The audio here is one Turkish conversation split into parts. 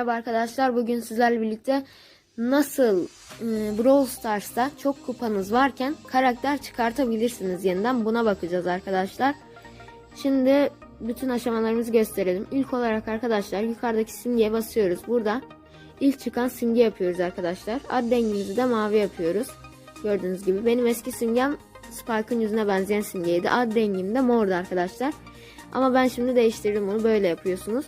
merhaba arkadaşlar. Bugün sizlerle birlikte nasıl e, Brawl Stars'ta çok kupanız varken karakter çıkartabilirsiniz yeniden buna bakacağız arkadaşlar. Şimdi bütün aşamalarımızı gösterelim. İlk olarak arkadaşlar yukarıdaki simgeye basıyoruz. Burada ilk çıkan simge yapıyoruz arkadaşlar. Ad rengimizi de mavi yapıyoruz. Gördüğünüz gibi benim eski simgem Spike'ın yüzüne benzeyen simgeydi. Ad rengim de mordu arkadaşlar. Ama ben şimdi değiştirdim bunu böyle yapıyorsunuz.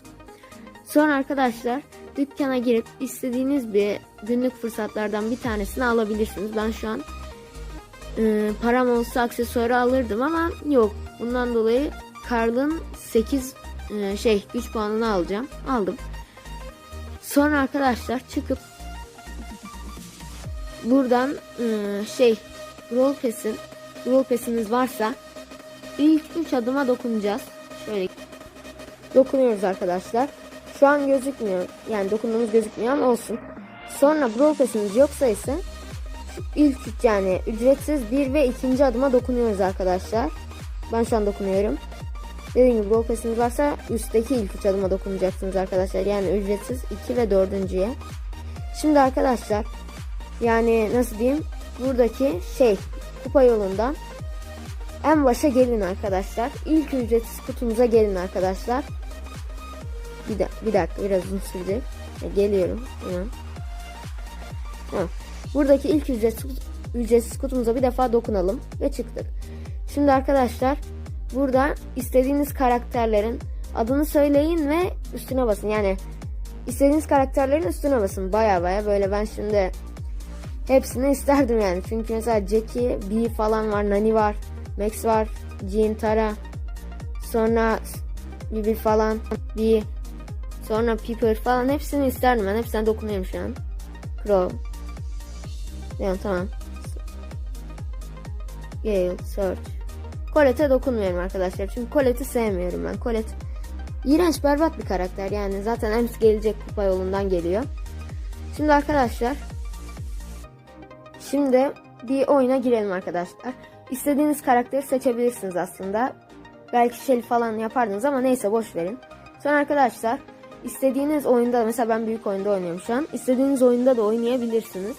Sonra arkadaşlar dükkana girip istediğiniz bir günlük fırsatlardan bir tanesini alabilirsiniz. Ben şu an e, param olsa aksesuarı alırdım ama yok. Bundan dolayı Karl'ın 8 e, şey güç puanını alacağım. Aldım. Sonra arkadaşlar çıkıp buradan e, şey Roll Pass'in Roll Pass'iniz varsa ilk 3 adıma dokunacağız. Şöyle dokunuyoruz arkadaşlar. Şu an gözükmüyor. Yani dokunduğumuz gözükmüyor ama olsun. Sonra Brawl Pass'iniz yoksa ise ilk yani ücretsiz bir ve ikinci adıma dokunuyoruz arkadaşlar. Ben şu an dokunuyorum. Dediğim gibi Brawl Pass'iniz varsa üstteki ilk üç adıma dokunacaksınız arkadaşlar. Yani ücretsiz 2 ve dördüncüye. Şimdi arkadaşlar yani nasıl diyeyim buradaki şey kupa yolundan en başa gelin arkadaşlar. İlk ücretsiz kutumuza gelin arkadaşlar. Bir, da, bir dakika biraz uzun sürecek. Geliyorum. Ya. Ha. Buradaki ilk ücretsiz, ücretsiz kutumuza bir defa dokunalım ve çıktık. Şimdi arkadaşlar burada istediğiniz karakterlerin adını söyleyin ve üstüne basın. Yani istediğiniz karakterlerin üstüne basın. Baya baya böyle ben şimdi hepsini isterdim yani. Çünkü mesela Jackie, Bee falan var, Nani var, Max var, Jean, Tara. Sonra Bibi falan, Bee, Sonra Piper falan hepsini isterdim ben. Hepsine dokunuyorum şu an. Crow. Yani tamam. Gale, Search. Colette'e dokunmuyorum arkadaşlar. Çünkü Colette'i sevmiyorum ben. Colette iğrenç berbat bir karakter. Yani zaten Ems gelecek kupa yolundan geliyor. Şimdi arkadaşlar Şimdi bir oyuna girelim arkadaşlar. İstediğiniz karakteri seçebilirsiniz aslında. Belki Shelly falan yapardınız ama neyse boş verin. Sonra arkadaşlar istediğiniz oyunda mesela ben büyük oyunda oynuyorum şu an. İstediğiniz oyunda da oynayabilirsiniz.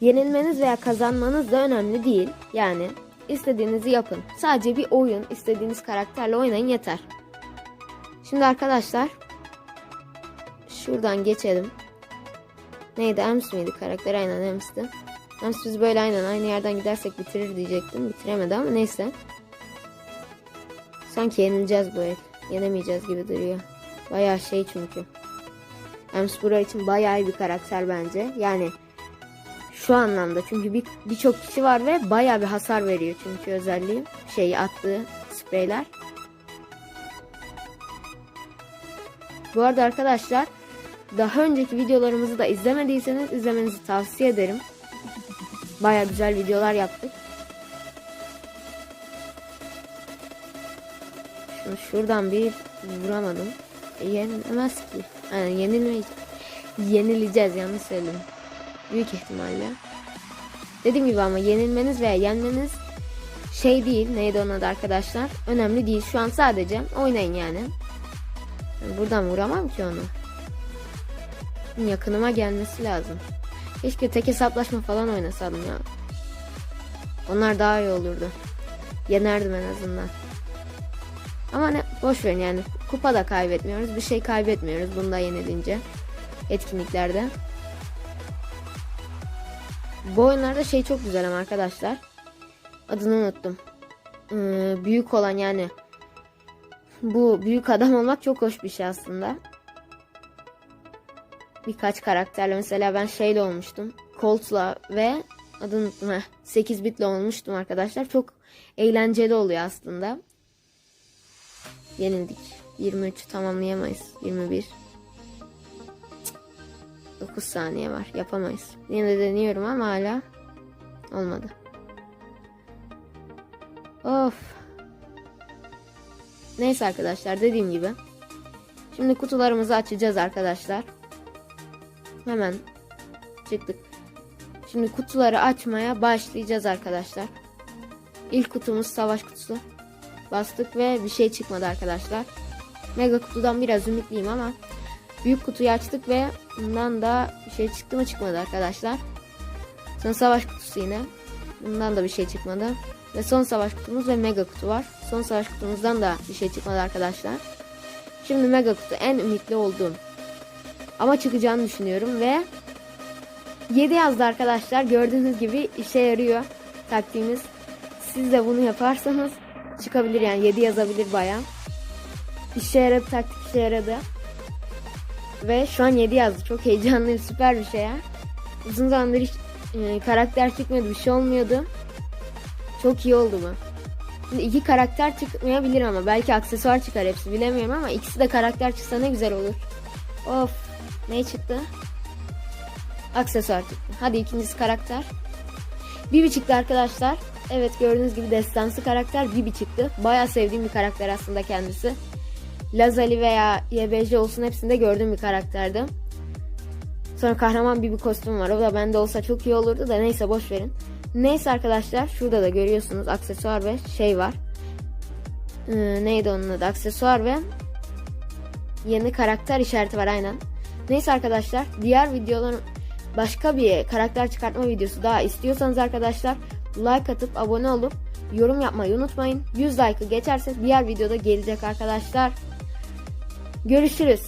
Yenilmeniz veya kazanmanız da önemli değil. Yani istediğinizi yapın. Sadece bir oyun istediğiniz karakterle oynayın yeter. Şimdi arkadaşlar şuradan geçelim. Neydi? Ems miydi karakter? Aynen Ems'ti. Ems biz böyle aynen aynı yerden gidersek bitirir diyecektim. Bitiremedi ama neyse. Sanki yenileceğiz bu el. Yenemeyeceğiz gibi duruyor. Bayağı şey çünkü. Ems Bura için bayağı iyi bir karakter bence. Yani şu anlamda çünkü bir birçok kişi var ve bayağı bir hasar veriyor çünkü özelliği şey attığı spreyler. Bu arada arkadaşlar daha önceki videolarımızı da izlemediyseniz izlemenizi tavsiye ederim. Baya güzel videolar yaptık. Şunu şuradan bir vuramadım. Yenilemez ki. Yani yenilmeyeceğiz. Yenileceğiz yanlış söyledim. Büyük ihtimalle. Dediğim gibi ama yenilmeniz veya yenmeniz şey değil. Neydi onun adı arkadaşlar? Önemli değil. Şu an sadece oynayın yani. yani buradan vuramam ki onu. Yakınıma gelmesi lazım. Keşke tek hesaplaşma falan oynasaydım ya. Onlar daha iyi olurdu. Yenerdim en azından. Ama ne boş verin yani. Kupa da kaybetmiyoruz. Bir şey kaybetmiyoruz bunda yenilince. Etkinliklerde. Bu oyunlarda şey çok güzel ama arkadaşlar. Adını unuttum. Ee, büyük olan yani. Bu büyük adam olmak çok hoş bir şey aslında birkaç karakterle mesela ben şeyle olmuştum. Colt'la ve adını unuttum. 8 bitle olmuştum arkadaşlar. Çok eğlenceli oluyor aslında. Yenildik. 23 tamamlayamayız. 21. 9 saniye var. Yapamayız. Yine de deniyorum ama hala olmadı. Of. Neyse arkadaşlar dediğim gibi. Şimdi kutularımızı açacağız arkadaşlar. Hemen çıktık. Şimdi kutuları açmaya başlayacağız arkadaşlar. İlk kutumuz savaş kutusu. Bastık ve bir şey çıkmadı arkadaşlar. Mega kutudan biraz ümitliyim ama büyük kutuyu açtık ve bundan da bir şey çıktı mı çıkmadı arkadaşlar. Sonra savaş kutusu yine. Bundan da bir şey çıkmadı. Ve son savaş kutumuz ve mega kutu var. Son savaş kutumuzdan da bir şey çıkmadı arkadaşlar. Şimdi mega kutu en ümitli olduğum. Ama çıkacağını düşünüyorum ve 7 yazdı arkadaşlar. Gördüğünüz gibi işe yarıyor taktiğimiz. Siz de bunu yaparsanız çıkabilir yani 7 yazabilir baya. İşe yaradı taktik işe yaradı. Ve şu an 7 yazdı. Çok heyecanlıyım. Süper bir şey ya. Uzun zamandır hiç e, karakter çıkmıyordu. Bir şey olmuyordu. Çok iyi oldu bu. Şimdi iki karakter çıkmayabilir ama belki aksesuar çıkar hepsi bilemiyorum ama ikisi de karakter çıksa ne güzel olur. Of ne çıktı? Aksesuar çıktı. Hadi ikincisi karakter. Bibi çıktı arkadaşlar. Evet gördüğünüz gibi destansı karakter Bibi çıktı. Bayağı sevdiğim bir karakter aslında kendisi. Lazali veya YBJ olsun hepsinde gördüğüm bir karakterdi. Sonra kahraman Bibi kostüm var. O da bende olsa çok iyi olurdu da neyse boş verin. Neyse arkadaşlar şurada da görüyorsunuz aksesuar ve şey var. Ee, neydi onun adı? Aksesuar ve yeni karakter işareti var aynen. Neyse arkadaşlar diğer videoların başka bir karakter çıkartma videosu daha istiyorsanız arkadaşlar like atıp abone olup yorum yapmayı unutmayın. 100 like'ı geçerse diğer videoda gelecek arkadaşlar. Görüşürüz.